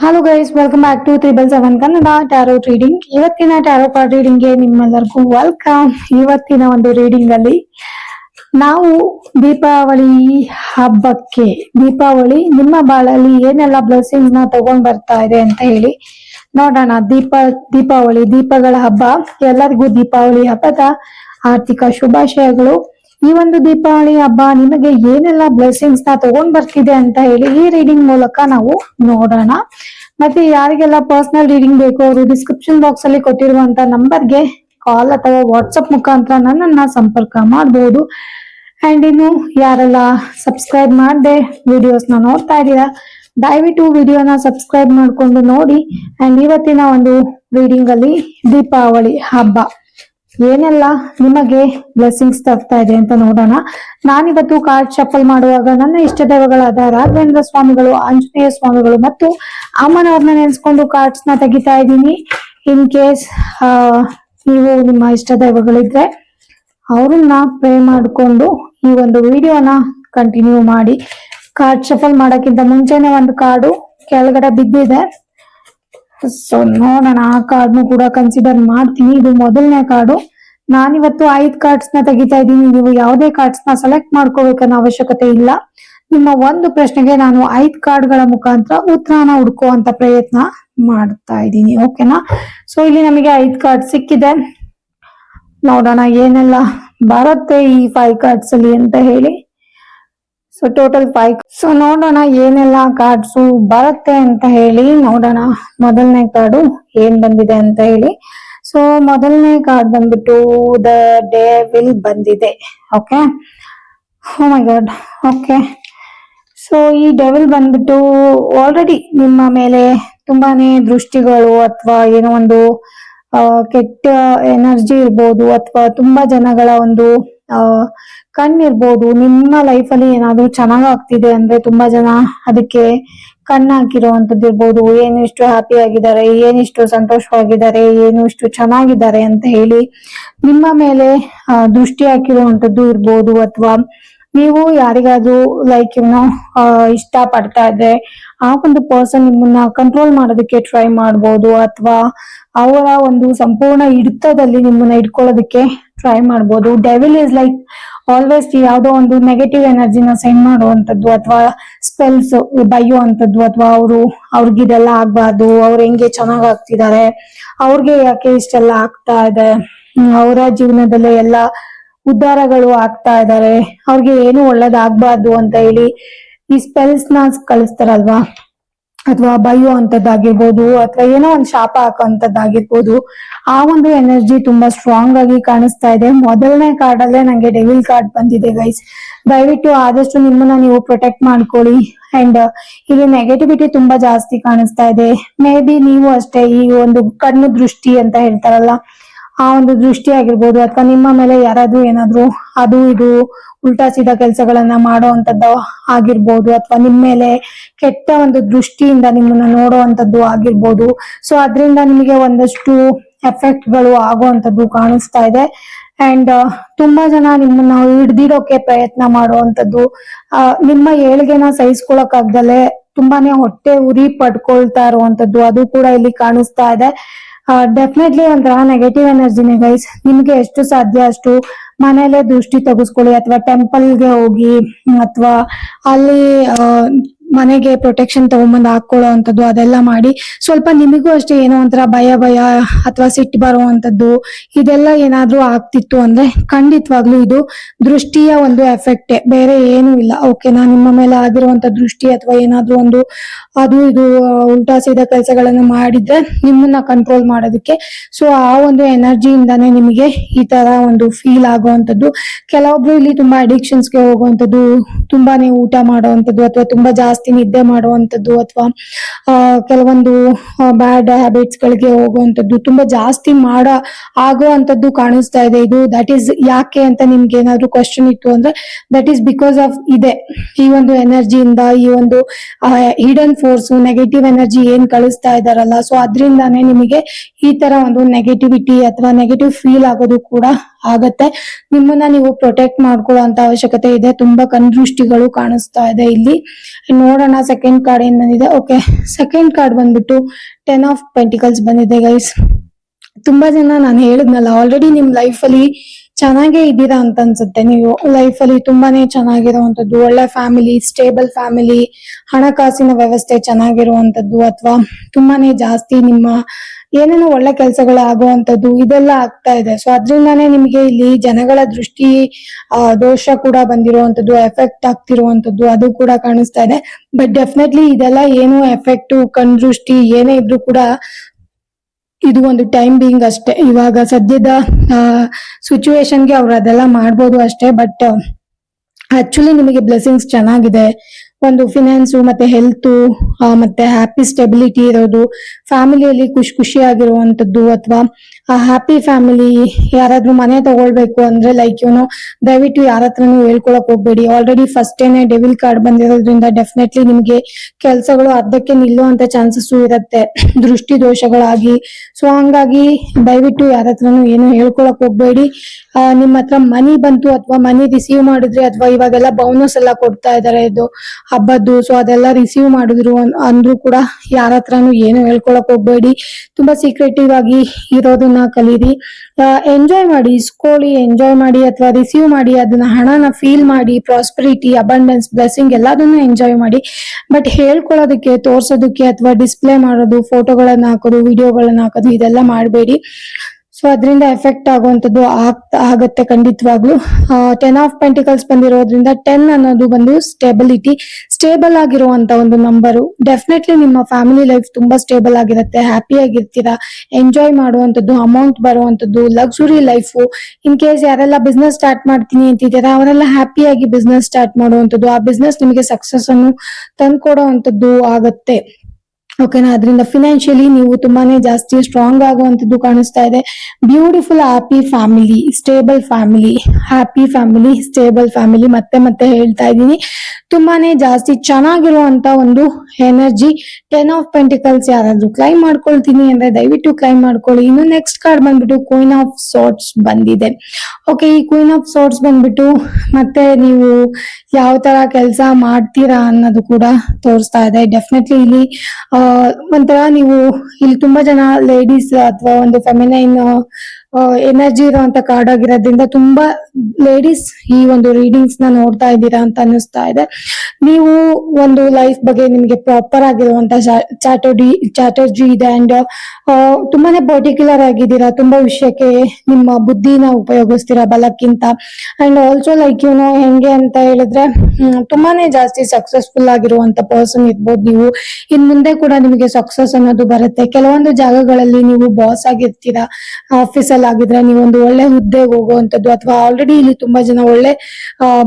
Hello guys welcome back to triple seven Kannada tarot reading ಇವತ್ತಿನ tarot card ರೀಡಿಂಗ್ಗೆ ನಿಮ್ಮೆಲ್ಲರಿಗೂ welcome ಇವತ್ತಿನ ಒಂದು ರೀಡಿಂಗ್ ಅಲ್ಲಿ ನಾವು ದೀಪಾವಳಿ ಹಬ್ಬಕ್ಕೆ, ದೀಪಾವಳಿ ನಿಮ್ಮ ಬಾಳಲ್ಲಿ ಏನೆಲ್ಲ ಬ್ಲೆಸ್ಸಿಂಗ್ಸ್ನ ತಗೊಂಡ್ ಬರ್ತಾ ಇದೆ ಅಂತ ಹೇಳಿ ನೋಡೋಣ. ದೀಪ, ದೀಪಾವಳಿ, ದೀಪಗಳ ಹಬ್ಬ, ಎಲ್ಲರಿಗೂ ದೀಪಾವಳಿ ಹಬ್ಬದ ಆರ್ಥಿಕ ಶುಭಾಶಯಗಳು. ಈ ಒಂದು ದೀಪಾವಳಿ ಹಬ್ಬ ನಿಮಗೆ ಏನೆಲ್ಲ ಬ್ಲೆಸ್ಸಿಂಗ್ಸ್ನ ತಗೊಂಡ್ ಬರ್ತಿದೆ ಅಂತ ಹೇಳಿ ಈ ರೀಡಿಂಗ್ ಮೂಲಕ ನಾವು ನೋಡೋಣ. ಮತ್ತೆ ಯಾರಿಗೆಲ್ಲ ಪರ್ಸನಲ್ ರೀಡಿಂಗ್ ಬೇಕು ಅವರು ಡಿಸ್ಕ್ರಿಪ್ಷನ್ ಬಾಕ್ಸ್ ಅಲ್ಲಿ ಕೊಟ್ಟಿರುವಂತ ನಂಬರ್ಗೆ ಕಾಲ್ ಅಥವಾ ವಾಟ್ಸಪ್ ಮುಖಾಂತರ ನನ್ನನ್ನ ಸಂಪರ್ಕ ಮಾಡಬಹುದು ಅಂಡ್ ಇನ್ನು ಯಾರೆಲ್ಲ ಸಬ್ಸ್ಕ್ರೈಬ್ ಮಾಡದೆ ವಿಡಿಯೋಸ್ನ ನೋಡ್ತಾ ಇದ್ದೀರಾ, ದಯವಿಟ್ಟು ವಿಡಿಯೋನ ಸಬ್ಸ್ಕ್ರೈಬ್ ಮಾಡ್ಕೊಂಡು ನೋಡಿ. ಅಂಡ್ ಇವತ್ತಿನ ಒಂದು ರೀಡಿಂಗ್ ಅಲ್ಲಿ ದೀಪಾವಳಿ ಹಬ್ಬ. ಏನೆಲ್ಲ ನಿಮಗೆ ಬ್ಲೆಸ್ಸಿಂಗ್ಸ್ ತರ್ತಾ ಇದೆ ಅಂತ ನೋಡೋಣ. ನಾನಿವತ್ತು ಕಾರ್ಡ್ ಶಫಲ್ ಮಾಡುವಾಗ ನನ್ನ ಇಷ್ಟ ದೈವಗಳಾದ ರಾಘವೇಂದ್ರ ಸ್ವಾಮಿಗಳು, ಆಂಜನೇಯ ಸ್ವಾಮಿಗಳು ಮತ್ತು ಅಮ್ಮನವ್ರನ್ನ ನೆನೆಸ್ಕೊಂಡು ಕಾರ್ಡ್ಸ್ನ ತೆಗಿತಾ ಇದ್ದೀನಿ. ಇನ್ ಕೇಸ್ ನೀವು ನಿಮ್ಮ ಇಷ್ಟ ದೈವಗಳಿದ್ರೆ ಅವ್ರನ್ನ ಪ್ರೇ ಮಾಡಿಕೊಂಡು ಈ ಒಂದು ವಿಡಿಯೋನ ಕಂಟಿನ್ಯೂ ಮಾಡಿ. ಕಾರ್ಡ್ ಶಫಲ್ ಮಾಡೋಕ್ಕಿಂತ ಮುಂಚೆನೆ ಒಂದು ಕಾರ್ಡು ಕೆಳಗಡೆ ಬಿದ್ದಿದೆ. ಸೊ ನೋಡೋಣ, ಆ ಕಾರ್ಡ್ನು ಕೂಡ ಕನ್ಸಿಡರ್ ಮಾಡ್ತೀನಿ. ಇದು ಮೊದಲನೇ ಕಾರ್ಡು ನಾನಿವತ್ತು ಐದ್ ಕಾರ್ಡ್ಸ್ನ ತೆಗಿತಾ ಇದ್ದೀನಿ. ನೀವು ಯಾವುದೇ ಕಾರ್ಡ್ಸ್ನ ಸೆಲೆಕ್ಟ್ ಮಾಡ್ಕೋಬೇಕನ್ನೋ ಅವಶ್ಯಕತೆ ಇಲ್ಲ. ನಿಮ್ಮ ಒಂದು ಪ್ರಶ್ನೆಗೆ ನಾನು ಐದ್ ಕಾರ್ಡ್ಗಳ ಮುಖಾಂತರ ಉತ್ತರನ ಹುಡ್ಕುವಂತ ಪ್ರಯತ್ನ ಮಾಡ್ತಾ ಇದ್ದೀನಿ. ಓಕೆನಾ ಸೊ ಇಲ್ಲಿ ನಮಗೆ ಐದ್ ಕಾರ್ಡ್ ಸಿಕ್ಕಿದೆ. ನೋಡೋಣ ಏನೆಲ್ಲ ಬರುತ್ತೆ ಈ ಫೈವ್ ಕಾರ್ಡ್ಸ್ ಅಲ್ಲಿ ಅಂತ ಹೇಳಿ. ಸೊ ಟೋಟಲ್ ಫೈವ್ ಸೊ ನೋಡೋಣ ಏನೆಲ್ಲ ಕಾರ್ಡ್ಸ್ ಬರುತ್ತೆ ಅಂತ ಹೇಳಿ. ನೋಡೋಣ ಮೊದಲನೇ ಕಾರ್ಡು ಏನ್ ಬಂದಿದೆ ಅಂತ ಹೇಳಿ. ಸೊ ಮೊದಲನೇ ಕಾರ್ಡ್ ಬಂದ್ಬಿಟ್ಟು ದ ಡೇ ವಿಲ್ ಬಂದಿದೆ okay my god okay so ಈ ಡೆವಿಲ್ ಬಂದ್ಬಿಟ್ಟು ಆಲ್ರೆಡಿ ನಿಮ್ಮ ಮೇಲೆ ತುಂಬಾನೇ ದೃಷ್ಟಿಗಳು ಅಥವಾ ಏನೋ ಒಂದು ಕೆಟ್ಟ ಎನರ್ಜಿ ಇರ್ಬೋದು ಅಥವಾ ತುಂಬಾ ಜನಗಳ ಒಂದು ಕಣ್ಣಿರ್ಬೋದು, ನಿಮ್ಮ ಅಲ್ಲಿ ಏನಾದ್ರೂ ಚೆನ್ನಾಗ್ ಆಗ್ತಿದೆ ಅಂದ್ರೆ ತುಂಬಾ ಜನ ಅದಕ್ಕೆ ಕಣ್ಣು ಹಾಕಿರುವಂತದ್ದು ಇರ್ಬೋದು. ಏನು ಹ್ಯಾಪಿ ಆಗಿದ್ದಾರೆ ಏನಿಷ್ಟು ಸಂತೋಷವಾಗಿದ್ದಾರೆ, ಏನು ಇಷ್ಟು ಚೆನ್ನಾಗಿದ್ದಾರೆ ಅಂತ ಹೇಳಿ ನಿಮ್ಮ ಮೇಲೆ ದೃಷ್ಟಿ ಹಾಕಿರುವಂತದ್ದು ಇರ್ಬೋದು. ಅಥವಾ ನೀವು ಯಾರಿಗಾದ್ರೂ ಲೈಕ್ ಇನ್ನು ಇಷ್ಟ ಪಡ್ತಾ ಇದ್ರೆ ಆ ಒಂದು ಪರ್ಸನ್ ನಿಮ್ಮನ್ನ ಕಂಟ್ರೋಲ್ ಮಾಡೋದಕ್ಕೆ ಟ್ರೈ ಮಾಡ್ಬೋದು. ಅಥವಾ ಅವರ ಒಂದು ಸಂಪೂರ್ಣ ಹಿಡಿತದಲ್ಲಿ ನಿಮ್ಮನ್ನ ಇಟ್ಕೊಳ್ಳೋದಕ್ಕೆ ಟ್ರೈ ಮಾಡ್ಬೋದು. ಡೆವಿಲ್ ಇಸ್ ಲೈಕ್ ಆಲ್ವೇಸ್ ಯಾವುದೋ ಒಂದು ನೆಗೆಟಿವ್ ಎನರ್ಜಿನ ಸೆಂಡ್ ಮಾಡುವಂಥದ್ದು ಅಥವಾ ಸ್ಪೆಲ್ಸ್ ಬೈಯೋ ಅಂಥದ್ದು ಅಥವಾ ಅವರು ಅವ್ರಿಗಿದೆಲ್ಲ ಆಗ್ಬಾರ್ದು, ಅವ್ರು ಹೆಂಗೆ ಚೆನ್ನಾಗ್ ಆಗ್ತಿದ್ದಾರೆ, ಅವ್ರಿಗೆ ಯಾಕೆ ಇಷ್ಟೆಲ್ಲ ಆಗ್ತಾ ಇದೆ ಅವರ ಜೀವನದಲ್ಲೇ ಎಲ್ಲ ಉದ್ಧಾರಗಳು ಆಗ್ತಾ ಇದ್ದಾರೆ, ಅವ್ರಿಗೆ ಏನು ಒಳ್ಳೇದಾಗ್ಬಾರ್ದು ಅಂತ ಹೇಳಿ ಈ ಸ್ಪೆಲ್ಸ್ನ ಕಳಿಸ್ತಾರಲ್ವಾ? ಅಥವಾ ಬೈಯೋ ಅಂತದ್ದಾಗಿರ್ಬೋದು ಅಥವಾ ಏನೋ ಒಂದು ಶಾಪ ಹಾಕೋಂಥದ್ದಾಗಿರ್ಬೋದು ಆ ಒಂದು ಎನರ್ಜಿ ತುಂಬಾ ಸ್ಟ್ರಾಂಗ್ ಆಗಿ ಕಾಣಿಸ್ತಾ ಇದೆ. ಮೊದಲನೇ ಕಾರ್ಡ್ ಅಲ್ಲೇ ನಂಗೆ ಡೆವಿಲ್ ಕಾರ್ಡ್ ಬಂದಿದೆ ಗೈಸ್ ದಯವಿಟ್ಟು ಆದಷ್ಟು ನಿಮ್ಮನ್ನ ನೀವು ಪ್ರೊಟೆಕ್ಟ್ ಮಾಡ್ಕೊಳ್ಳಿ. ಅಂಡ್ ಇಲ್ಲಿ ನೆಗೆಟಿವಿಟಿ ತುಂಬಾ ಜಾಸ್ತಿ ಕಾಣಿಸ್ತಾ ಇದೆ. ಮೇ ಬಿ ನೀವು ಅಷ್ಟೇ ಈ ಒಂದು ಕಣ್ಣು ದೃಷ್ಟಿ ಅಂತ ಹೇಳ್ತಾರಲ್ಲ ಆ ಒಂದು ದೃಷ್ಟಿ ಆಗಿರ್ಬೋದು, ಅಥವಾ ನಿಮ್ಮ ಮೇಲೆ ಯಾರಾದ್ರೂ ಏನಾದ್ರು ಅದು ಇದು ಉಲ್ಟಾ ಸೀದಾ ಕೆಲಸಗಳನ್ನ ಮಾಡುವಂತದ್ದು ಆಗಿರ್ಬೋದು, ಅಥವಾ ನಿಮ್ಮ ಮೇಲೆ ಕೆಟ್ಟ ಒಂದು ದೃಷ್ಟಿಯಿಂದ ನಿಮ್ಮನ್ನ ನೋಡೋ ಅಂತದ್ದು ಆಗಿರ್ಬೋದು. ಸೊ ಅದರಿಂದ ನಿಮಗೆ ಒಂದಷ್ಟು ಎಫೆಕ್ಟ್ಗಳು ಆಗುವಂತದ್ದು ಕಾಣಿಸ್ತಾ ಇದೆ. ಅಂಡ್ ತುಂಬಾ ಜನ ನಿಮ್ಮನ್ನ ಹಿಡ್ದಿಡೋಕೆ ಪ್ರಯತ್ನ ಮಾಡುವಂಥದ್ದು. ನಿಮ್ಮ ಏಳಿಗೆನ ಸಹಿಸ್ಕೊಳಕ್ಕಾಗ್ದಲೆ ತುಂಬಾನೇ ಹೊಟ್ಟೆ ಉರಿ ಪಡ್ಕೊಳ್ತಾ ಇರುವಂತದ್ದು ಅದು ಕೂಡ ಇಲ್ಲಿ ಕಾಣಿಸ್ತಾ ಇದೆ. ಡೆಫಿನೆಟ್ಲಿ ಒಂಥರ ನೆಗೆಟಿವ್ ಎನರ್ಜಿನೇ ಗೈಸ್ ನಿಮ್ಗೆ ಎಷ್ಟು ಸಾಧ್ಯ ಅಷ್ಟು ಮನೆಯಲ್ಲೇ ದೃಷ್ಟಿ ತೆಗೆಸ್ಕೊಳ್ಳಿ, ಅಥವಾ ಟೆಂಪಲ್ಗೆ ಹೋಗಿ, ಅಥವಾ ಅಲ್ಲಿ ಮನೆಗೆ ಪ್ರೊಟೆಕ್ಷನ್ ತಗೊಂಬಂದು ಹಾಕೊಳ್ಳೋ ಅಂತದ್ದು ಅದೆಲ್ಲ ಮಾಡಿ ಸ್ವಲ್ಪ ನಿಮಗೂ ಅಷ್ಟೇ ಏನೋ ಒಂಥರ ಭಯ ಭಯ ಅಥವಾ ಸಿಟ್ಟು ಬರುವಂತದ್ದು ಇದೆಲ್ಲ ಏನಾದ್ರೂ ಆಗ್ತಿತ್ತು ಅಂದ್ರೆ ಖಂಡಿತವಾಗ್ಲೂ ಇದು ದೃಷ್ಟಿಯ ಒಂದು ಎಫೆಕ್ಟ್ ಬೇರೆ ಏನು ಇಲ್ಲ. ಓಕೆನಾ ನಿಮ್ಮ ಮೇಲೆ ಆಗಿರುವಂತ ದೃಷ್ಟಿ ಅಥವಾ ಏನಾದ್ರೂ ಒಂದು ಅದು, ಇದು, ಉಲ್ಟಾ ಸೀದಾ ಕೆಲಸಗಳನ್ನ ಮಾಡಿದ್ರೆ ನಿಮ್ಮನ್ನ ಕಂಟ್ರೋಲ್ ಮಾಡೋದಕ್ಕೆ. ಸೊ ಆ ಒಂದು ಎನರ್ಜಿಯಿಂದಾನೇ ನಿಮಗೆ ಈ ತರ ಒಂದು ಫೀಲ್ ಆಗುವಂತದ್ದು ಕೆಲವೊಬ್ರು ಇಲ್ಲಿ ತುಂಬಾ ಅಡಿಕ್ಷನ್ಸ್ಗೆ ಗೆ ಹೋಗುವಂತದ್ದು ತುಂಬಾನೇ ಊಟ ಮಾಡುವಂತದ್ದು ಅಥವಾ ತುಂಬಾ ಜಾಸ್ತಿ ನಿದ್ದೆ ಮಾಡುವಂತದ್ದು ಅಥವಾ ಕೆಲವೊಂದು ಬ್ಯಾಡ್ ಹ್ಯಾಬಿಟ್ಸ್ ಗಳಿಗೆ ಹೋಗುವಂತದ್ದು ತುಂಬಾ ಜಾಸ್ತಿ ಮಾಡ ಆಗುವಂತದ್ದು ಕಾಣಿಸ್ತಾ ಇದೆ. ಇದು ದಟ್ ಈಸ್ ಯಾಕೆ ಅಂತ ನಿಮ್ಗೆ ಏನಾದ್ರು ಕ್ವಶನ್ ಇತ್ತು ಅಂದ್ರೆ ದಟ್ ಈಸ್ ಬಿಕಾಸ್ ಆಫ್ ಇದೆ. ಈ ಒಂದು ಎನರ್ಜಿಯಿಂದ ಈ ಒಂದು ಹಿಡನ್ ಫೋರ್ಸ್ ನೆಗೆಟಿವ್ ಎನರ್ಜಿ ಏನ್ ಕಳಿಸ್ತಾ ಇದಾರಲ್ಲ ಸೊ ಅದ್ರಿಂದಾನೇ ನಿಮಗೆ ಈ ತರ ಒಂದು ನೆಗೆಟಿವಿಟಿ ಅಥವಾ ನೆಗೆಟಿವ್ ಫೀಲ್ ಆಗೋದು ಕೂಡ ಆಗತ್ತೆ. ನಿಮ್ಮನ್ನ ನೀವು ಪ್ರೊಟೆಕ್ಟ್ ಮಾಡ್ಕೊಳ್ಳೋ ಅಂತ ಅವಶ್ಯಕತೆ ಇದೆ. ತುಂಬಾ ಕಣ್ದೃಷ್ಟಿಗಳು ಕಾಣಿಸ್ತಾ ಇದೆ ಇಲ್ಲಿ. ನೋಡೋಣ ಸೆಕೆಂಡ್ ಕಾರ್ಡ್ ಏನ್ ಬಂದಿದೆ. ಓಕೆ ಸೆಕೆಂಡ್ ಕಾರ್ಡ್ ಬಂದ್ಬಿಟ್ಟು ಟೆನ್ ಆಫ್ ಪೆಂಟಿಕಲ್ಸ್ ಬಂದಿದೆ ಗೈಸ್ ತುಂಬಾ ಜನ ನಾನು ಹೇಳಿದ್ನಲ್ಲ ಆಲ್ರೆಡಿ ನಿಮ್ ಲೈಫ್ ಅಲ್ಲಿ ಚೆನ್ನಾಗೇ ಇದ್ದೀರಾ ಅಂತ ಅನ್ಸುತ್ತೆ. ನೀವು ಲೈಫ್ ಅಲ್ಲಿ ತುಂಬಾನೇ ಚೆನ್ನಾಗಿರುವಂತದ್ದು ಒಳ್ಳೆ ಫ್ಯಾಮಿಲಿ ಸ್ಟೇಬಲ್ ಫ್ಯಾಮಿಲಿ ಹಣಕಾಸಿನ ವ್ಯವಸ್ಥೆ ಚೆನ್ನಾಗಿರುವಂತದ್ದು ಅಥವಾ ತುಂಬಾನೇ ಜಾಸ್ತಿ ನಿಮ್ಮ ಏನೇನೋ ಒಳ್ಳೆ ಕೆಲಸಗಳು ಆಗುವಂತದ್ದು ಇದೆಲ್ಲ ಆಗ್ತಾ ಇದೆ. ಸೊ ಅದ್ರಿಂದಾನೇ ನಿಮ್ಗೆ ಇಲ್ಲಿ ಜನಗಳ ದೃಷ್ಟಿ ದೋಷ ಕೂಡ ಬಂದಿರುವಂತದ್ದು ಎಫೆಕ್ಟ್ ಆಗ್ತಿರುವಂತದ್ದು ಅದು ಕೂಡ ಕಾಣಿಸ್ತಾ ಇದೆ. ಬಟ್ ಡೆಫಿನೆಟ್ಲಿ ಇದೆಲ್ಲ ಏನು ಎಫೆಕ್ಟ್ ಕಣ್ ದೃಷ್ಟಿ ಏನೇ ಇದ್ರೂ ಕೂಡ ಇದು ಒಂದು ಟೈಮ್ ಬೀಯಿಂಗ್ ಅಷ್ಟೇ. ಇವಾಗ ಸದ್ಯದ ಸಿಚುವೇಶನ್ಗೆ ಅವ್ರು ಅದೆಲ್ಲ ಮಾಡ್ಬೋದು ಅಷ್ಟೇ. ಬಟ್ ಆಕ್ಚುಲಿ ನಿಮಗೆ ಬ್ಲೆಸ್ಸಿಂಗ್ಸ್ ಚೆನ್ನಾಗಿದೆ. ಒಂದು ಫಿನಾನ್ಸ್ ಮತ್ತೆ ಹೆಲ್ತ್ ಮತ್ತೆ ಹ್ಯಾಪಿ ಸ್ಟೆಬಿಲಿಟಿ ಇರೋದು ಫ್ಯಾಮಿಲಿಯಲ್ಲಿ ಖುಷಿ ಖುಷಿಯಾಗಿರುವಂತದ್ದು ಅಥವಾ ಹ್ಯಾಪಿ ಫ್ಯಾಮಿಲಿ ಯಾರಾದ್ರೂ ಮನೆ ತಗೊಳ್ಬೇಕು ಅಂದ್ರೆ ಲೈಕ್ ಯುನೋ ದಯವಿಟ್ಟು ಯಾರ ಹತ್ರನೂ ಹೇಳ್ಕೊಳಕ್ ಹೋಗ್ಬೇಡಿ. ಆಲ್ರೆಡಿ ಫಸ್ಟ್ ಏನೇ ಡೆವಿಲ್ ಕಾರ್ಡ್ ಬಂದಿರೋದ್ರಿಂದ ಡೆಫಿನೆಟ್ಲಿ ನಿಮ್ಗೆ ಕೆಲಸಗಳು ಅರ್ಧಕ್ಕೆ ನಿಲ್ಲುವಂತ ಚಾನ್ಸಸ್ ಇರುತ್ತೆ. ದೃಷ್ಟಿ ದೋಷಗಳಾಗಿ ಸೊ ಹಂಗಾಗಿ ದಯವಿಟ್ಟು ಯಾರ ಹತ್ರನೂ ಏನು ಹೇಳ್ಕೊಳಕ್ ಹೋಗ್ಬೇಡಿ. ನಿಮ್ಮ ಹತ್ರ ಮನಿ ಬಂತು ಅಥವಾ ಮನಿ ರಿಸೀವ್ ಮಾಡಿದ್ರೆ ಅಥವಾ ಇವಾಗೆಲ್ಲ ಬೌನಸ್ ಎಲ್ಲ ಕೊಡ್ತಾ ಇದಾರೆ ಇದು, ಹಬ್ಬದ್ದು. ಸೊ ಅದೆಲ್ಲ ರಿಸೀವ್ ಮಾಡಿದ್ರು ಅಂದ್ರೂ ಕೂಡ ಯಾರ ಹತ್ರನೂ ಏನು ಹೇಳ್ಕೊಳಕ್ ಹೋಗ್ಬೇಡಿ. ತುಂಬಾ ಸೀಕ್ರೆಟಿವ್ ಆಗಿ ಇರೋದನ್ನ ಕಲೀರಿ. ಎಂಜಾಯ್ ಮಾಡಿ, ಇಸ್ಕೊಳ್ಳಿ ಎಂಜಾಯ್ ಮಾಡಿ ಅಥವಾ ರಿಸೀವ್ ಮಾಡಿ, ಅದನ್ನ ಹಣನ ಫೀಲ್ ಮಾಡಿ ಪ್ರಾಸ್ಪರಿಟಿ ಅಬಂಡೆನ್ಸ್ ಬ್ಲೆಸ್ಸಿಂಗ್ ಎಲ್ಲದನ್ನು ಎಂಜಾಯ್ ಮಾಡಿ. ಬಟ್ ಹೇಳ್ಕೊಳ್ಳೋದಕ್ಕೆ, ತೋರ್ಸೋದಕ್ಕೆ ಅಥವಾ ಡಿಸ್ಪ್ಲೇ ಮಾಡೋದು ಫೋಟೋಗಳನ್ನ ಹಾಕೋದು ವಿಡಿಯೋಗಳನ್ನ ಹಾಕೋದು, ಇದೆಲ್ಲ ಮಾಡಬೇಡಿ. ಸೊ ಅದರಿಂದ ಎಫೆಕ್ಟ್ ಆಗುವಂಥದ್ದು ಆಗ್ತಾ ಆಗತ್ತೆ ಖಂಡಿತವಾಗ್ಲು. ಟೆನ್ ಆಫ್ ಪೆಂಟಿಕಲ್ಸ್ ಬಂದಿರೋದ್ರಿಂದ ಟೆನ್ ಅನ್ನೋದು ಬಂದು ಸ್ಟೆಬಿಲಿಟಿ ಸ್ಟೇಬಲ್ ಆಗಿರುವಂತ ಒಂದು ನಂಬರು ಡೆಫಿನೆಟ್ಲಿ ನಿಮ್ಮ ಫ್ಯಾಮಿಲಿ ಲೈಫ್ ತುಂಬಾ ಸ್ಟೇಬಲ್ ಆಗಿರುತ್ತೆ ಹ್ಯಾಪಿ ಆಗಿರ್ತೀರಾ ಎಂಜಾಯ್ ಮಾಡುವಂಥದ್ದು ಅಮೌಂಟ್ ಬರುವಂಥದ್ದು ಲಕ್ಸುರಿ ಲೈಫು ಇನ್ ಕೇಸ್ ಯಾರೆಲ್ಲ ಬಿಸ್ನೆಸ್ ಸ್ಟಾರ್ಟ್ ಮಾಡ್ತೀನಿ ಅಂತಿದ್ದೀರಾ, ಅವರೆಲ್ಲ ಹ್ಯಾಪಿಯಾಗಿ ಬಿಸ್ನೆಸ್ ಸ್ಟಾರ್ಟ್ ಮಾಡುವಂಥದ್ದು, ಆ ಬಿಸ್ನೆಸ್ ನಿಮಗೆ ಸಕ್ಸಸ್ ಅನ್ನು ತಂದ್ಕೊಡುವಂತದ್ದು ಆಗತ್ತೆ. ಓಕೆನಾ ಅದರಿಂದ ಫಿನಾನ್ಷಿಯಲಿ ನೀವು ತುಂಬಾನೇ ಜಾಸ್ತಿ ಸ್ಟ್ರಾಂಗ್ ಆಗುವಂಥದ್ದು ಕಾಣಿಸ್ತಾ ಇದೆ. Beautiful happy family stable family happy family stable family ಮತ್ತೆ ಮತ್ತೆ ಹೇಳ್ತಾ ಇದ್ದೀನಿ. ತುಂಬಾನೇ ಜಾಸ್ತಿ ಚೆನ್ನಾಗಿರುವಂತ ಒಂದು ಎನರ್ಜಿ ಟೆನ್ ಆಫ್ ಪೆಂಟಿಕಲ್ಸ್ ಯಾರಾದ್ರೂ ಕ್ಲೈಮ್ ಮಾಡ್ಕೊಳ್ತೀನಿ ಅಂದ್ರೆ ದಯವಿಟ್ಟು ಕ್ಲೈಮ್ ಮಾಡ್ಕೊಳ್ಳಿ. ಇನ್ನು ನೆಕ್ಸ್ಟ್ ಕಾರ್ಡ್ ಬಂದ್ಬಿಟ್ಟು ಕ್ವೀನ್ ಆಫ್ ಸೋರ್ಟ್ಸ್ ಬಂದಿದೆ. ಓಕೆ ಈ ಕ್ವೀನ್ ಆಫ್ ಸೋರ್ಟ್ಸ್ ಬಂದ್ಬಿಟ್ಟು ಮತ್ತೆ ನೀವು ಯಾವ ತರ ಕೆಲಸ ಮಾಡ್ತೀರಾ ಅನ್ನೋದು ಕೂಡ ತೋರಿಸ್ತಾ ಇದೆ. ಡೆಫಿನೆಟ್ಲಿ ಇಲ್ಲಿ ಒಂಥರ ನೀವು ಇಲ್ಲಿ ತುಂಬಾ ಜನ ಲೇಡೀಸ್ ಅಥವಾ ಒಂದು ಫೆಮಿನೈನ್ ಎನರ್ಜಿ ಇರುವಂತ ಕಾರ್ಡ್ ಆಗಿರೋದ್ರಿಂದ ತುಂಬಾ ಲೇಡೀಸ್ ಈ ಒಂದು ರೀಡಿಂಗ್ಸ್ನ ನೋಡ್ತಾ ಇದ್ದೀರಾ ಅಂತ ಅನಿಸ್ತಾ ಇದೆ. ನೀವು ಒಂದು ಲೈಫ್ ಬಗ್ಗೆ ನಿಮಗೆ ಪ್ರಾಪರ್ ಆಗಿರುವಂತ ಚಾಟರ್ಜಿ ಚಾಟರ್ಜಿ ಇದೆ ಅಂಡ್ ತುಂಬಾನೇ ಪರ್ಟಿಕ್ಯುಲರ್ ಆಗಿದ್ದೀರಾ, ತುಂಬಾ ವಿಷಯಕ್ಕೆ ನಿಮ್ಮ ಬುದ್ಧಿನ ಉಪಯೋಗಿಸ್ತೀರಾ ಬಲಕ್ಕಿಂತ. And also like you know ಹೆಂಗೆ ಅಂತ ಹೇಳಿದ್ರೆ ತುಂಬಾನೇ ಜಾಸ್ತಿ ಸಕ್ಸಸ್ಫುಲ್ ಆಗಿರುವಂತ ಪರ್ಸನ್ ಇರ್ಬೋದು ನೀವು. ಇನ್ ಮುಂದೆ ಕೂಡ ನಿಮಗೆ ಸಕ್ಸಸ್ ಅನ್ನೋದು ಬರುತ್ತೆ. ಕೆಲವೊಂದು ಜಾಗಗಳಲ್ಲಿ ನೀವು ಬಾಸ್ ಆಗಿರ್ತೀರಾ ಆಫೀಸ್ ಅಲ್ಲಿ ಆಗಿದ್ರೆ ನೀವು ಒಂದು ಒಳ್ಳೆ ಹುದ್ದೆಗೆ ಹೋಗುವಂಥದ್ದು ಅಥವಾ ಆಲ್ರೆಡಿ ಇಲ್ಲಿ ತುಂಬಾ ಜನ ಒಳ್ಳೆ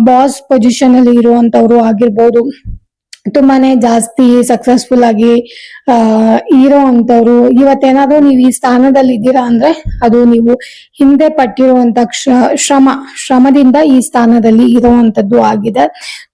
ಬಾಸ್ ಪೊಸಿಷನ್ ಅಲ್ಲಿ ಇರುವಂತವ್ರು ಆಗಿರ್ಬೋದು. ತುಂಬಾನೇ ಜಾಸ್ತಿ ಸಕ್ಸಸ್ಫುಲ್ ಆಗಿ ಆ ಇರೋ ಅಂತವ್ರು ಇವತ್ತೇನಾದ್ರೂ ನೀವು ಈ ಸ್ಥಾನದಲ್ಲಿ ಇದ್ದೀರಾ ಅಂದ್ರೆ ಅದು ನೀವು ಹಿಂದೆ ಪಟ್ಟಿರುವಂತ ಶ್ರಮ ಶ್ರಮದಿಂದ ಈ ಸ್ಥಾನದಲ್ಲಿ ಇರುವಂತದ್ದು ಆಗಿದೆ.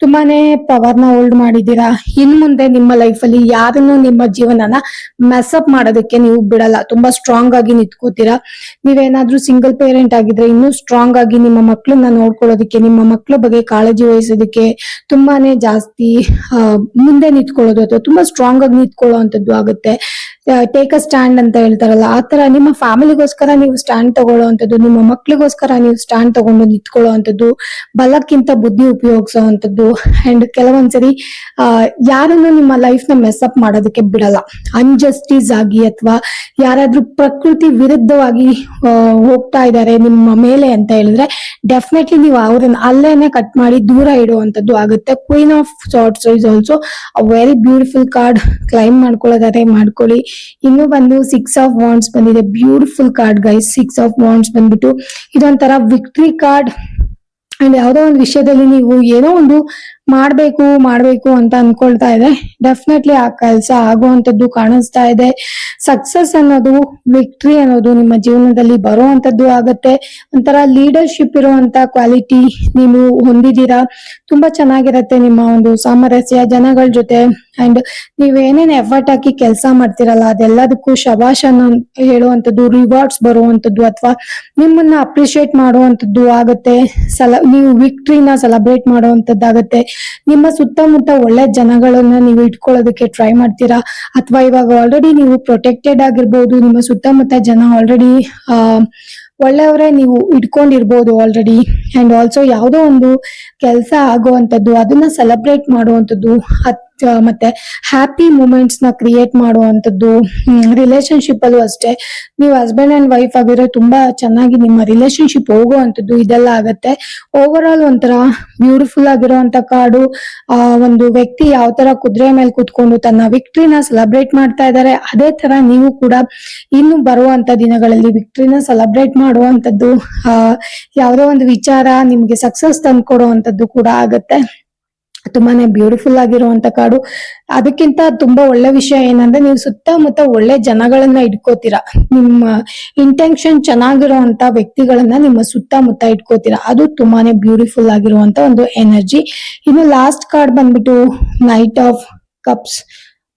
ತುಂಬಾನೇ ಪವರ್ನ ಹೋಲ್ಡ್ ಮಾಡಿದ್ದೀರಾ. ಇನ್ ಮುಂದೆ ನಿಮ್ಮ ಲೈಫ್ ಅಲ್ಲಿ ಯಾರನ್ನು ನಿಮ್ಮ ಜೀವನನ ಮೆಸ್ಅಪ್ ಮಾಡೋದಕ್ಕೆ ನೀವು ಬಿಡಲ್ಲ. ತುಂಬಾ ಸ್ಟ್ರಾಂಗ್ ಆಗಿ ನಿಂತ್ಕೋತೀರಾ. ನೀವೇನಾದ್ರೂ ಸಿಂಗಲ್ ಪೇರೆಂಟ್ ಆಗಿದ್ರೆ ಇನ್ನೂ ಸ್ಟ್ರಾಂಗ್ ಆಗಿ ನಿಮ್ಮ ಮಕ್ಕಳನ್ನ ನೋಡ್ಕೊಳ್ಳೋದಕ್ಕೆ ನಿಮ್ಮ ಮಕ್ಕಳ ಬಗ್ಗೆ ಕಾಳಜಿ ವಹಿಸೋದಕ್ಕೆ ತುಂಬಾನೇ ಜಾಸ್ತಿ ಆ, ಮುಂದೆ ನಿಂತ್ಕೊಳ್ಳೋದು ಅಥವಾ ತುಂಬಾ ಸ್ಟ್ರಾಂಗ್ ಆಗಿ ನಿಂತ್ಕೊಳ್ಳುವಂತದ್ದು ಆಗುತ್ತೆ. ಟೇಕ್ ಅ ಸ್ಟ್ಯಾಂಡ್ ಅಂತ ಹೇಳ್ತಾರಲ್ಲ ಆತರ ನಿಮ್ಮ ಫ್ಯಾಮಿಲಿಗೋಸ್ಕರ ನೀವು ಸ್ಟ್ಯಾಂಡ್ ತಗೊಳ್ಳೋ ಅಂತದ್ದು ನಿಮ್ಮ ಮಕ್ಳಿಗೋಸ್ಕರ ನೀವು ಸ್ಟ್ಯಾಂಡ್ ತಗೊಂಡು ನಿಂತ್ಕೊಳ್ಳುವಂತದ್ದು ಬಲಕ್ಕಿಂತ ಬುದ್ಧಿ ಉಪಯೋಗಿಸುವಂತದ್ದು ಅಂಡ್ ಕೆಲವೊಂದ್ಸರಿ, ಆ, ಯಾರನ್ನು ನಿಮ್ಮ ಲೈಫ್ನ ಮೆಸ್ಅಪ್ ಮಾಡೋದಕ್ಕೆ ಬಿಡಲ್ಲ. ಅನ್ಜಸ್ಟಿಸ್ ಆಗಿ ಅಥವಾ ಯಾರಾದ್ರೂ ಪ್ರಕೃತಿ ವಿರುದ್ಧವಾಗಿ ಹೋಗ್ತಾ ಇದ್ದಾರೆ ನಿಮ್ಮ ಮೇಲೆ ಅಂತ ಹೇಳಿದ್ರೆ ಡೆಫಿನೆಟ್ಲಿ ನೀವು ಅವ್ರನ್ನ ಅಲ್ಲೇನೆ ಕಟ್ ಮಾಡಿ ದೂರ ಇಡುವಂತದ್ದು ಆಗುತ್ತೆ. Queen of swords is very beautiful card claim ಮಾಡ್ಕೊಳ್ಳೋದಾದ್ರೆ ಮಾಡ್ಕೊಳ್ಳಿ. ಇನ್ನು ಬಂದು ಸಿಕ್ಸ್ ಆಫ್ ವಾಂಡ್ಸ್ ಬಂದಿದೆ. Beautiful card guys six of wands ಬಂದ್ಬಿಟ್ಟು ಇದೊಂಥರ ವಿಕ್ಟ್ರಿ ಕಾರ್ಡ್ ಅಂಡ್ ಯಾವುದೋ ಒಂದು ವಿಷಯದಲ್ಲಿ ನೀವು ಏನೋ ಒಂದು ಮಾಡ್ಬೇಕು ಮಾಡ್ಬೇಕು ಅಂತ ಅನ್ಕೊಳ್ತಾ ಇದೆ. ಡೆಫಿನೆಟ್ಲಿ ಆ ಕೆಲಸ ಆಗುವಂತದ್ದು ಕಾಣಿಸ್ತಾ ಇದೆ. ಸಕ್ಸಸ್ ಅನ್ನೋದು ವಿಕ್ಟ್ರಿ ಅನ್ನೋದು ನಿಮ್ಮ ಜೀವನದಲ್ಲಿ ಬರುವಂತದ್ದು ಆಗತ್ತೆ. ಒಂಥರ ಲೀಡರ್ಶಿಪ್ ಇರುವಂತ ಕ್ವಾಲಿಟಿ ನೀವು ಹೊಂದಿದ್ದೀರಾ? ತುಂಬಾ ಚೆನ್ನಾಗಿರತ್ತೆ ನಿಮ್ಮ ಒಂದು ಸಾಮರಸ್ಯ ಜನಗಳ ಜೊತೆ. ಅಂಡ್ ನೀವು ಏನೇನ್ ಎಫರ್ಟ್ ಹಾಕಿ ಕೆಲಸ ಮಾಡ್ತಿರಲ್ಲ, ಅದೆಲ್ಲದಕ್ಕೂ ಶಬಾಷ್ ಅನ್ನೋ ಹೇಳುವಂತದ್ದು ರಿವಾರ್ಡ್ಸ್ ಬರುವಂತದ್ದು ಅಥವಾ ನಿಮ್ಮನ್ನ ಅಪ್ರಿಶಿಯೇಟ್ ಮಾಡುವಂತದ್ದು ಆಗತ್ತೆ. ಸಲ, ನೀವು ವಿಕ್ಟ್ರಿನ ಸೆಲೆಬ್ರೇಟ್ ಮಾಡುವಂತದ್ದಾಗತ್ತೆ ನಿಮ್ಮ ಸುತ್ತಮುತ್ತ ಒಳ್ಳೆ ಜನಗಳನ್ನ ನೀವು ಇಟ್ಕೊಳ್ಳೋದಕ್ಕೆ ಟ್ರೈ ಮಾಡ್ತೀರಾ? ಅಥವಾ ಇವಾಗ ಆಲ್ರೆಡಿ ನೀವು ಪ್ರೊಟೆಕ್ಟೆಡ್ ಆಗಿರ್ಬೋದು, ನಿಮ್ಮ ಸುತ್ತಮುತ್ತ ಜನ ಆಲ್ರೆಡಿ ಒಳ್ಳೆಯವರೇ ನೀವು ಇಟ್ಕೊಂಡಿರ್ಬೋದು ಆಲ್ರೆಡಿ ಅಂಡ್ ಆಲ್ಸೋ ಯಾವುದೋ ಒಂದು ಕೆಲಸ ಆಗುವಂಥದ್ದು, ಅದನ್ನ ಸೆಲೆಬ್ರೇಟ್ ಮಾಡುವಂಥದ್ದು ಮತ್ತೆ ಹ್ಯಾಪಿ ಮೂಮೆಂಟ್ಸ್ನ ಕ್ರಿಯೇಟ್ ಮಾಡುವಂಥದ್ದು ರಿಲೇಶನ್ಶಿಪ್ ಅಲ್ಲೂ ಅಷ್ಟೇ. ನೀವು ಹಸ್ಬೆಂಡ್ ಅಂಡ್ ವೈಫ್ ಆಗಿರೋ ತುಂಬಾ ಚೆನ್ನಾಗಿ ನಿಮ್ಮ ರಿಲೇಶನ್ಶಿಪ್ ಹೋಗುವಂತದ್ದು ಇದೆಲ್ಲ ಆಗತ್ತೆ. ಓವರ್ ಆಲ್ ಒಂಥರ ಬ್ಯೂಟಿಫುಲ್ ಆಗಿರುವಂತ ಕಾಡು, ಆ, ಒಂದು ವ್ಯಕ್ತಿ ಯಾವ ತರ ಕುದುರೆ ಮೇಲೆ ಕುತ್ಕೊಂಡು ತನ್ನ ವಿಕ್ಟ್ರಿನ ಸೆಲೆಬ್ರೇಟ್ ಮಾಡ್ತಾ ಇದ್ದಾರೆ ಅದೇ ತರ ನೀವು ಕೂಡ ಇನ್ನು ಬರುವಂತ ದಿನಗಳಲ್ಲಿ ವಿಕ್ಟ್ರಿನ ಸೆಲೆಬ್ರೇಟ್ ಮಾಡುವಂತದ್ದು ಆ, ಯಾವುದೋ ಒಂದು ವಿಚಾರ ನಿಮ್ಗೆ ಸಕ್ಸಸ್ ತಂದ್ಕೊಡುವಂತದ್ದು ಕೂಡ ಆಗತ್ತೆ. ತುಂಬಾನೇ ಬ್ಯೂಟಿಫುಲ್ ಆಗಿರುವಂತ ಕಾಡು. ಅದಕ್ಕಿಂತ ತುಂಬಾ ಒಳ್ಳೆ ವಿಷಯ ಏನಂದ್ರೆ ನೀವು ಸುತ್ತಮುತ್ತ ಒಳ್ಳೆ ಜನಗಳನ್ನ ಇಟ್ಕೋತೀರಾ. ನಿಮ್ಮ ಇಂಟೆನ್ಷನ್ ಚೆನ್ನಾಗಿರುವಂತ ವ್ಯಕ್ತಿಗಳನ್ನ ನಿಮ್ಮ ಸುತ್ತಮುತ್ತ ಇಟ್ಕೋತೀರಾ. ಅದು ತುಂಬಾನೇ ಬ್ಯೂಟಿಫುಲ್ ಆಗಿರುವಂತ ಒಂದು ಎನರ್ಜಿ ಇನ್ನು ಲಾಸ್ಟ್ ಕಾರ್ಡ್ ಬಂದ್ಬಿಟ್ಟು ನೈಟ್ ಆಫ್ ಕಪ್ಸ್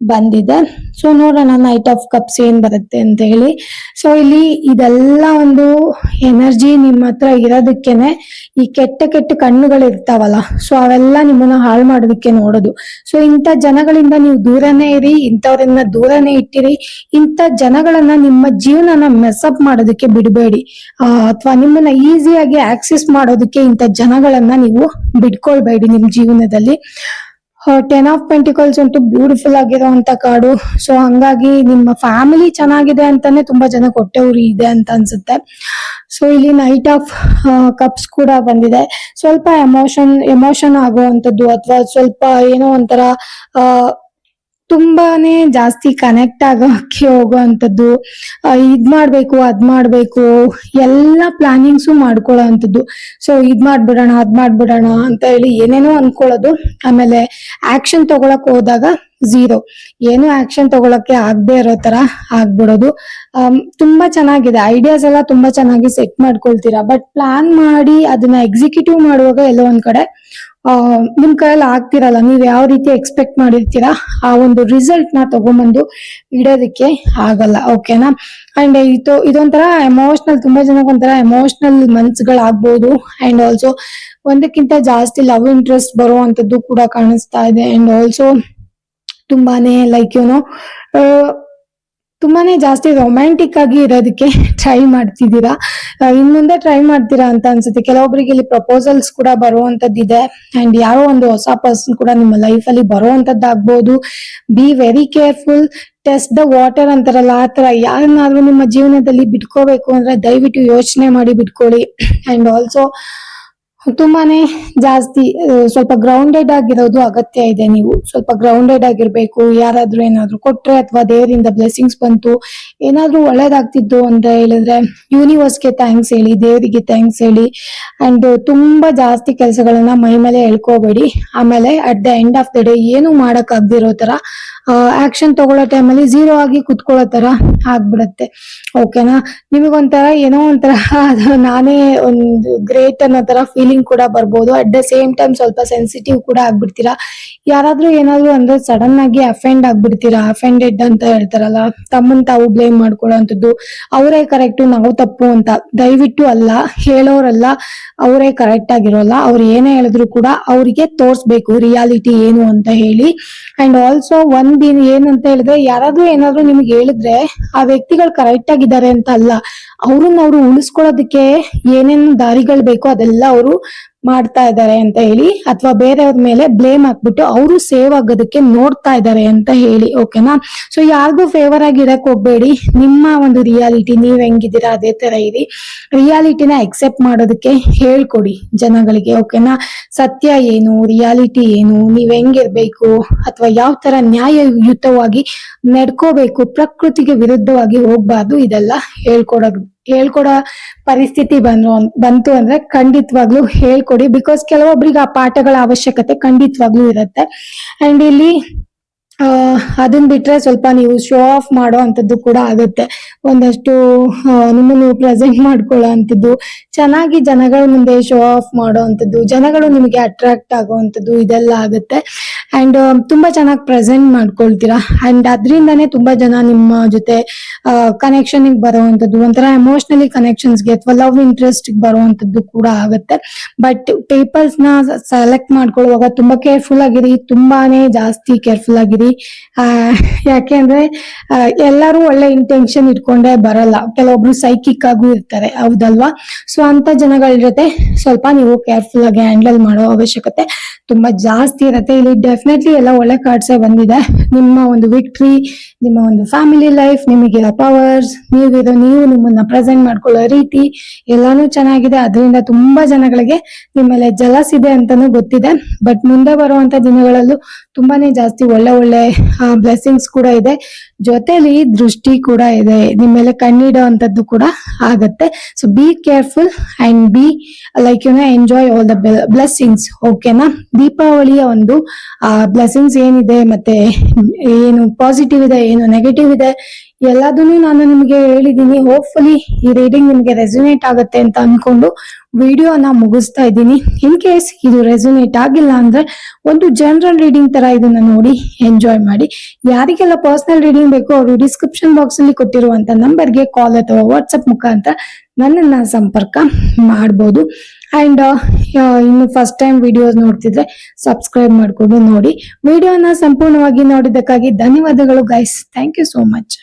ಬಂದಿದೆ. ಸೊ ನೋಡೋಣ ನೈಟ್ ಆಫ್ ಕಪ್ಸ್ ಏನ್ ಬರುತ್ತೆ ಅಂತ ಹೇಳಿ. ಸೊ ಇಲ್ಲಿ ಇದೆಲ್ಲ ಒಂದು ಎನರ್ಜಿ ನಿಮ್ಮ ಹತ್ರ ಇರೋದಕ್ಕೇನೆ. ಈ ಕೆಟ್ಟ ಕೆಟ್ಟ ಕಣ್ಣುಗಳು ಇರ್ತಾವಲ್ಲ ಸೊ ಅವೆಲ್ಲ ನಿಮ್ಮನ್ನ ಹಾಳು ಮಾಡೋದಕ್ಕೆ ನೋಡೋದು. ಸೊ ಇಂಥ ಜನಗಳಿಂದ ನೀವು ದೂರನೇ ಇರಿ, ಇಂಥವ್ರನ್ನ ದೂರನೇ ಇಟ್ಟಿರಿ. ಇಂಥ ಜನಗಳನ್ನ ನಿಮ್ಮ ಜೀವನನ ಮೆಸ್ಅಪ್ ಮಾಡೋದಕ್ಕೆ ಬಿಡಬೇಡಿ. ಅಥವಾ ನಿಮ್ಮನ್ನ ಈಸಿಯಾಗಿ ಆಕ್ಸೆಸ್ ಮಾಡೋದಕ್ಕೆ ಇಂಥ ಜನಗಳನ್ನ ನೀವು ಬಿಡ್ಕೊಳ್ಬೇಡಿ ನಿಮ್ ಜೀವನದಲ್ಲಿ. ಟೆನ್ ಆಫ್ ಪೆಂಟಿಕಲ್ಸ್ ಅಂತೂ ಬ್ಯೂಟಿಫುಲ್ ಆಗಿರೋಂತ ಕಾಡು. ಸೊ ಹಂಗಾಗಿ ನಿಮ್ಮ ಫ್ಯಾಮಿಲಿ ಚೆನ್ನಾಗಿದೆ ಅಂತಾನೆ ತುಂಬಾ ಜನ ಕೊಟ್ಟೆ ಉರಿ ಇದೆ ಅಂತ ಅನ್ಸುತ್ತೆ. ಸೊ ಇಲ್ಲಿ ನೈಟ್ ಆಫ್ ಕಪ್ಸ್ ಕೂಡ ಬಂದಿದೆ. ಸ್ವಲ್ಪ ಎಮೋಷನ್ ಎಮೋಷನ್ ಆಗುವಂತದ್ದು ಅಥವಾ ಸ್ವಲ್ಪ ಏನೋ ಒಂಥರ ಆ ತುಂಬಾನೇ ಜಾಸ್ತಿ ಕನೆಕ್ಟ್ ಆಗೋಕೆ ಹೋಗುವಂಥದ್ದು ಇದ್ ಮಾಡ್ಬೇಕು, ಅದ್ ಮಾಡ್ಬೇಕು, ಎಲ್ಲ ಪ್ಲಾನಿಂಗ್ಸು ಮಾಡ್ಕೊಳ್ಳೋ ಅಂಥದ್ದು ಸೊ ಇದ್ ಮಾಡ್ಬಿಡೋಣ, ಅದ್ ಮಾಡ್ಬಿಡೋಣ ಅಂತ ಹೇಳಿ ಏನೇನೋ ಅನ್ಕೊಳ್ಳೋದು. ಆಮೇಲೆ ಆಕ್ಷನ್ ತಗೊಳಕ್ ಹೋದಾಗ ಝೀರೋ ಏನು ಆಕ್ಷನ್ ತಗೊಳಕ್ಕೆ ಆಗದೆ ಇರೋ ತರ ಆಗ್ಬಿಡೋದು. ತುಂಬಾ ಚೆನ್ನಾಗಿದೆ. ಐಡಿಯಾಸ್ ಎಲ್ಲ ತುಂಬಾ ಚೆನ್ನಾಗಿ ಸೆಟ್ ಮಾಡ್ಕೊಳ್ತೀರಾ. ಬಟ್ ಪ್ಲಾನ್ ಮಾಡಿ ಅದನ್ನ ಎಕ್ಸಿಕ್ಯೂಟಿವ್ ಮಾಡುವಾಗ ಎಲ್ಲೋ ಒಂದ್ ಕಡೆ ನಿಮ್ ಕೈಯಲ್ಲಿ ಆಗ್ತಿರಲ್ಲ, ನೀವ್ ಯಾವ ರೀತಿ ಎಕ್ಸ್ಪೆಕ್ಟ್ ಮಾಡಿರ್ತೀರಾ, ಆ ಒಂದು ರಿಸಲ್ಟ್ನ ತಗೊಂಬಂದು ಇಡೋದಕ್ಕೆ ಆಗಲ್ಲ ಓಕೆನಾ ಅಂಡ್ ಇದು, ಇದೊಂಥರ ಎಮೋಷನಲ್ ತುಂಬಾ ಜನಕ್ಕೆ ಒಂಥರ ಎಮೋಷನಲ್ ಮನ್ಸ್ಗಳಾಗ್ಬೋದು ಅಂಡ್ ಆಲ್ಸೋ ಒಂದಕ್ಕಿಂತ ಜಾಸ್ತಿ ಲವ್ ಇಂಟ್ರೆಸ್ಟ್ ಬರುವಂತದ್ದು ಕೂಡ ಕಾಣಿಸ್ತಾ ಇದೆ ಅಂಡ್ ಆಲ್ಸೋ ತುಂಬಾನೇ ಲೈಕ್ ಏನೋ ತುಂಬಾನೇ ಜಾಸ್ತಿ ರೊಮ್ಯಾಂಟಿಕ್ ಆಗಿ ಇರೋದಕ್ಕೆ ಟ್ರೈ ಮಾಡ್ತಿದ್ದೀರಾ? ಇನ್ ಮುಂದೆ ಟ್ರೈ ಮಾಡ್ತೀರಾ ಅಂತ ಅನ್ಸುತ್ತೆ. ಕೆಲವೊಬ್ಬರಿಗೆ ಇಲ್ಲಿ ಪ್ರಪೋಸಲ್ಸ್ ಕೂಡ ಬರುವಂತದ್ದಿದೆ ಅಂಡ್ ಯಾರೋ ಒಂದು ಹೊಸ ಪರ್ಸನ್ ಕೂಡ ನಿಮ್ಮ ಲೈಫ್ ಅಲ್ಲಿ ಬರುವಂತದ್ದಾಗ್ಬೋದು be very careful test the water ಅಂತಾರಲ್ಲ, ಆ ತರ ಯಾರನ್ನಾದ್ರೂ ನಿಮ್ಮ ಜೀವನದಲ್ಲಿ ಬಿಟ್ಕೋಬೇಕು ಅಂದ್ರೆ ದಯವಿಟ್ಟು ಯೋಚನೆ ಮಾಡಿ ಬಿಟ್ಕೊಳ್ಳಿ. ಅಂಡ್ ಆಲ್ಸೋ ತುಂಬಾನೇ ಜಾಸ್ತಿ ಸ್ವಲ್ಪ ಗ್ರೌಂಡೆಡ್ ಆಗಿರೋದು ಅಗತ್ಯ ಇದೆ ನೀವು. ಸ್ವಲ್ಪ ಗ್ರೌಂಡೆಡ್ ಆಗಿರ್ಬೇಕು, ಯಾರಾದ್ರೂ ಏನಾದ್ರು ಕೊಟ್ರೆ ಅಥವಾ ದೇವರಿಂದ ಬ್ಲೆಸ್ಸಿಂಗ್ಸ್ ಬಂತು, ಏನಾದ್ರೂ ಒಳ್ಳೇದಾಗ್ತಿದ್ದು ಅಂತ ಹೇಳಿದ್ರೆ ಯೂನಿವರ್ಸ್ಗೆ ಥ್ಯಾಂಕ್ಸ್ ಹೇಳಿ, ದೇವರಿಗೆ ಥ್ಯಾಂಕ್ಸ್ ಹೇಳಿ ಅಂಡ್ ತುಂಬಾ ಜಾಸ್ತಿ ಕೆಲಸಗಳನ್ನ ಮೈ ಮೇಲೆ ಎಳ್ಕೋಬೇಡಿ. ಆಮೇಲೆ at the end of the day ಏನು ಮಾಡಕ್ ಆಗದಿರೋ ತರ ಆಕ್ಷನ್ ತಗೊಳ್ಳೋ ಟೈಮಲ್ಲಿ ಝೀರೋ ಆಗಿ ಕುತ್ಕೊಳ್ಳೋ ತರ ಆಗ್ಬಿಡತ್ತೆ. ಓಕೆನಾ ನಿಮಗೊಂಥರ ಏನೋ ಒಂಥರ ನಾನೇ ಒಂದು ಗ್ರೇಟ್ ಅನ್ನೋ ತರ ಫೀಲಿಂಗ್ ಕೂಡ ಬರ್ಬೋದು. ಅಟ್ ದ ಸೇಮ್ ಟೈಮ್ ಸ್ವಲ್ಪ ಸೆನ್ಸಿಟಿವ್ ಕೂಡ ಆಗ್ಬಿಡ್ತೀರಾ? ಯಾರಾದ್ರೂ ಏನಾದ್ರು ಅಂದ್ರೆ ಸಡನ್ ಆಗಿ ಅಫೆಂಡ್ ಆಗ್ಬಿಡ್ತೀರಾ? ಅಫೆಂಡೆಡ್ ಅಂತ ಹೇಳ್ತಾರಲ್ಲ, ತಮ್ಮನ್ ತಾವು ಬ್ಲೇಮ್ ಮಾಡ್ಕೊಳ್ಳೋ ಅಂಥದ್ದು ಅವರೇ ಕರೆಕ್ಟ್ ನಾವು ತಪ್ಪು ಅಂತ ದಯವಿಟ್ಟು ಅಲ್ಲ, ಹೇಳೋರಲ್ಲ. ಅವರೇ ಕರೆಕ್ಟ್ ಆಗಿರೋಲ್ಲ. ಅವ್ರು ಏನೇ ಹೇಳಿದ್ರು ಕೂಡ ಅವರಿಗೆ ತೋರ್ಸ್ಬೇಕು ರಿಯಾಲಿಟಿ ಏನು ಅಂತ ಹೇಳಿ. ಅಂಡ್ ಆಲ್ಸೋ ಒಂದ್ ದಿನ ಏನಂತ ಹೇಳಿದ್ರೆ ಯಾರಾದ್ರೂ ಏನಾದ್ರು ನಿಮ್ಗೆ ಹೇಳಿದ್ರೆ ಆ ವ್ಯಕ್ತಿಗಳು ಕರೆಕ್ಟ್ ಆಗಿದ್ದಾರೆ ಅಂತ ಅಲ್ಲ. ಅವ್ರನ್ನ ಅವ್ರು ಉಳಿಸ್ಕೊಳ್ಳೋದಕ್ಕೆ ಏನೇನು ದಾರಿಗಳು ಬೇಕೋ ಅದೆಲ್ಲ ಅವರು ಮಾಡ್ತಾ ಇದ್ದಾರೆ ಅಂತ ಹೇಳಿ, ಅಥವಾ ಬೇರೆಯವ್ರ ಮೇಲೆ ಬ್ಲೇಮ್ ಹಾಕ್ಬಿಟ್ಟು ಅವರು ಸೇವ್ ಆಗೋದಕ್ಕೆ ನೋಡ್ತಾ ಇದ್ದಾರೆ ಅಂತ ಹೇಳಿ ಓಕೆನಾ ಸೊ ಯಾರಿಗೂ ಫೇವರ್ ಆಗಿ ಇರಕ್ ಹೋಗ್ಬೇಡಿ. ನಿಮ್ಮ ಒಂದು ರಿಯಾಲಿಟಿ ನೀವ್ ಹೆಂಗಿದ್ದೀರಾ, ಅದೇ ತರ ಇರಿ. ರಿಯಾಲಿಟಿನ ಎಕ್ಸೆಪ್ಟ್ ಮಾಡೋದಕ್ಕೆ ಹೇಳ್ಕೊಡಿ ಜನಗಳಿಗೆ ಓಕೆನಾ ಸತ್ಯ ಏನು ರಿಯಾಲಿಟಿ ಏನು, ನೀವ್ ಹೆಂಗಿರ್ಬೇಕು, ಅಥವಾ ಯಾವ ತರ ನ್ಯಾಯಯುತವಾಗಿ ನಡ್ಕೋಬೇಕು, ಪ್ರಕೃತಿಗೆ ವಿರುದ್ಧವಾಗಿ ಹೋಗ್ಬಾರ್ದು, ಇದೆಲ್ಲ ಹೇಳ್ಕೊಡೋದು. ಹೇಳ್ಕೊಡೋ ಪರಿಸ್ಥಿತಿ ಬಂದ್ರು ಬಂತು ಅಂದ್ರೆ ಖಂಡಿತವಾಗ್ಲೂ ಹೇಳ್ಕೊಡಿ ಬಿಕಾಸ್ ಕೆಲವೊಬ್ರಿಗೆ ಆ ಪಾಠಗಳ ಅವಶ್ಯಕತೆ ಖಂಡಿತವಾಗ್ಲೂ ಇರುತ್ತೆ. ಅಂಡ್ ಇಲ್ಲಿ ಅದನ್ ಬಿಟ್ರೆ ಸ್ವಲ್ಪ ನೀವು ಶೋ ಆಫ್ ಮಾಡೋ ಅಂತದ್ದು ಕೂಡ ಆಗುತ್ತೆ. ಒಂದಷ್ಟು ನಿಮ್ಮ ನಿಮ್ಮನ್ನು ಪ್ರೆಸೆಂಟ್ ಮಾಡ್ಕೊಳ್ಳೋ ಅಂತದ್ದು ಚೆನ್ನಾಗಿ ಜನಗಳ ಮುಂದೆ ಶೋ ಆಫ್ ಮಾಡೋ ಅಂತದ್ದು ಜನಗಳು ನಿಮಗೆ ಅಟ್ರಾಕ್ಟ್ ಆಗೋ ಅಂತದ್ದು ಇದೆಲ್ಲ ಆಗುತ್ತೆ. ಅಂಡ್ ತುಂಬಾ ಚೆನ್ನಾಗಿ ಪ್ರೆಸೆಂಟ್ ಮಾಡ್ಕೊಳ್ತೀರಾ. ಅಂಡ್ ಅದರಿಂದಾನೇ ತುಂಬಾ ಜನ ನಿಮ್ಮ ಜೊತೆ ಕನೆಕ್ಷನ್ ಬರುವಂತದ್ದು ಒಂಥರ ಎಮೋಷನಲಿ ಕನೆಕ್ಷನ್ಸ್ಗೆ ಅಥವಾ ಲವ್ ಇಂಟ್ರೆಸ್ಟ್ ಬರುವಂತದ್ದು ಕೂಡ ಆಗುತ್ತೆ. ಬಟ್ ಪೇಪರ್ಸ್ನ ಸೆಲೆಕ್ಟ್ ಮಾಡ್ಕೊಳ್ಳುವಾಗ ತುಂಬಾ ಕೇರ್ಫುಲ್ ಆಗಿರಿ, ತುಂಬಾನೇ ಜಾಸ್ತಿ ಕೇರ್ಫುಲ್ ಆಗಿರಿ. ಯಾಕೆ ಅಂದ್ರೆ ಎಲ್ಲರೂ ಒಳ್ಳೆ ಇಂಟೆನ್ಷನ್ ಇಟ್ಕೊಂಡೇ ಬರಲ್ಲ. ಕೆಲವೊಬ್ರು ಸೈಕಿಕ್ ಆಗು ಇರ್ತಾರೆ, ಹೌದಲ್ವಾ? ಸೊ ಅಂತ ಜನಗಳ ಜೊತೆ ಸ್ವಲ್ಪ ನೀವು ಕೇರ್ಫುಲ್ ಆಗಿ ಹ್ಯಾಂಡಲ್ ಮಾಡೋ ಅವಶ್ಯಕತೆ. ತುಂಬಾ ಜಾಸ್ತಿ ಇರುತ್ತೆ. ಇಲ್ಲಿ ಡೆಫಿನೆಟ್ಲಿ ಎಲ್ಲ ಒಳ್ಳೆ ಕಾರ್ಡ್ಸೇ ಬಂದಿದೆ. ನಿಮ್ಮ ಒಂದು ವಿಕ್ಟ್ರಿ ನಿಮ್ಮ ಒಂದು ಫ್ಯಾಮಿಲಿ ಲೈಫ್ ನಿಮಗಿರೋ ಪವರ್ಸ್ ನೀವಿರೋ ನೀವು ನಿಮ್ಮನ್ನ ಪ್ರೆಸೆಂಟ್ ಮಾಡ್ಕೊಳ್ಳೋ ರೀತಿ ಎಲ್ಲಾನು ಚೆನ್ನಾಗಿದೆ. ಅದರಿಂದ ತುಂಬಾ ಜನಗಳಿಗೆ ನಿಮ್ಮ ಮೇಲೆ ಜಲಸ್ ಇದೆ ಅಂತಾನು ಗೊತ್ತಿದೆ. ಬಟ್ ಮುಂದೆ ಬರುವಂತ ದಿನಗಳಲ್ಲೂ ತುಂಬಾನೇ ಜಾಸ್ತಿ ಒಳ್ಳೆ ಒಳ್ಳೆ ಬ್ಲೆಸ್ಸಿಂಗ್ಸ್ ಕೂಡ ಇದೆ. ಜೊತೆಲಿ ದೃಷ್ಟಿ ಕೂಡ ಇದೆ. ನಿಮ್ಮ ಮೇಲೆ ಕಣ್ಣಿಡೋ ಅಂತದ್ದು ಕೂಡ ಆಗತ್ತೆ. So be careful and be like you know enjoy all the blessings ಓಕೆನಾ ದೀಪಾವಳಿಯ ಒಂದು ಬ್ಲೆಸಿಂಗ್ಸ್ ಏನಿದೆ ಮತ್ತೆ ಏನು ಪಾಸಿಟಿವ್ ಇದೆ, ಏನು ನೆಗೆಟಿವ್ ಇದೆ, ಎಲ್ಲದನ್ನು ನಾನು ನಿಮಗೆ ಹೇಳಿದೀನಿ. ಹೋಪ್ಫುಲಿ ಈ ರೀಡಿಂಗ್ ನಿಮಗೆ ರೆಸ್ಯುನೇಟ್ ಆಗುತ್ತೆ ಅಂತ ಅನ್ಕೊಂಡು ವಿಡಿಯೋನ ಮುಗಿಸ್ತಾ ಇದ್ದೀನಿ. ಇನ್ ಕೇಸ್ ಇದು ರೆಸ್ಯುನೇಟ್ ಆಗಿಲ್ಲ ಅಂದ್ರೆ ಒಂದು ಜನರಲ್ ರೀಡಿಂಗ್ ತರ ಇದನ್ನ ನೋಡಿ ಎಂಜಾಯ್ ಮಾಡಿ. ಯಾರಿಗೆಲ್ಲ ಪರ್ಸನಲ್ ರೀಡಿಂಗ್ ಬೇಕು ಅವರು ಡಿಸ್ಕ್ರಿಪ್ಷನ್ ಬಾಕ್ಸ್ ಅಲ್ಲಿ ಕೊಟ್ಟಿರುವಂತ ನಂಬರ್ಗೆ ಕಾಲ್ ಅಥವಾ ವಾಟ್ಸ್ಆಪ್ ಮುಖಾಂತರ ನನ್ನನ್ನ ಸಂಪರ್ಕ ಮಾಡ್ಬೋದು. ಅಂಡ್ ಇನ್ನು ಫಸ್ಟ್ ಟೈಮ್ ವಿಡಿಯೋಸ್ ನೋಡ್ತಿದ್ರೆ ಸಬ್ಸ್ಕ್ರೈಬ್ ಮಾಡಿಕೊಂಡು ನೋಡಿ. ವಿಡಿಯೋನ ಸಂಪೂರ್ಣವಾಗಿ ನೋಡಿದ್ದಕ್ಕಾಗಿ ಧನ್ಯವಾದಗಳು guys thank you so much